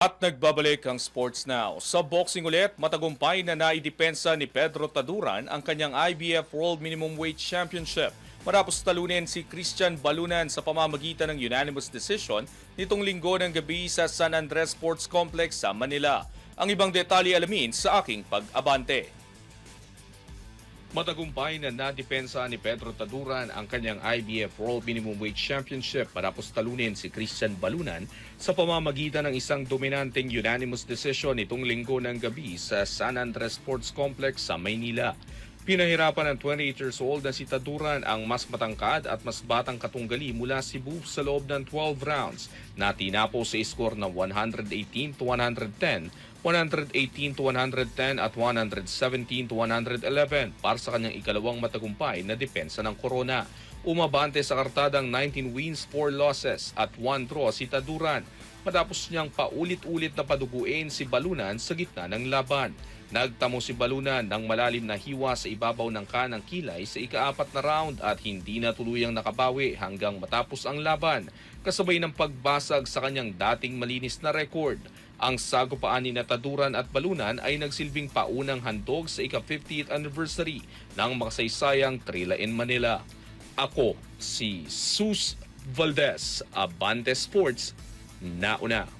At nagbabalik ang Sports Now. Sa boxing ulit, matagumpay na naidepensa ni Pedro Taduran ang kanyang IBF World Minimum Weight Championship matapos talunin si Christian Balunan sa pamamagitan ng unanimous decision nitong linggo ng gabi sa San Andres Sports Complex sa Manila. Ang ibang detalye alamin sa aking pag-abante. Matagumpay na nadepensa ni Pedro Taduran ang kanyang IBF World Minimum Weight Championship matapos talunin si Christian Balunan sa pamamagitan ng isang dominanteng unanimous decision nitong linggo ng gabi sa San Andres Sports Complex sa Maynila. Pinahirapan ng 28 years old na si Taduran ang mas matangkad at mas batang katunggali mula Cebu sa loob ng 12 rounds na tinapos sa score na 118 to 110, 118 to 110 at 117 to 111 para sa kanyang ikalawang matagumpay na depensa ng Corona. Umabante sa kartadang 19 wins, 4 losses at 1 draw si Taduran matapos niyang paulit-ulit na paduguin si Balunan sa gitna ng laban. Nagtamo si Balunan ng malalim na hiwa sa ibabaw ng kanang kilay sa ikaapat na round at hindi na tuluyang nakabawi hanggang matapos ang laban kasabay ng pagbasag sa kanyang dating malinis na record. Ang sagupaan ni Nataduran at Balunan ay nagsilbing paunang handog sa ika-50th anniversary ng makasaysayang Trila in Manila. Ako si Sus Valdez, Abante Sports, nauna.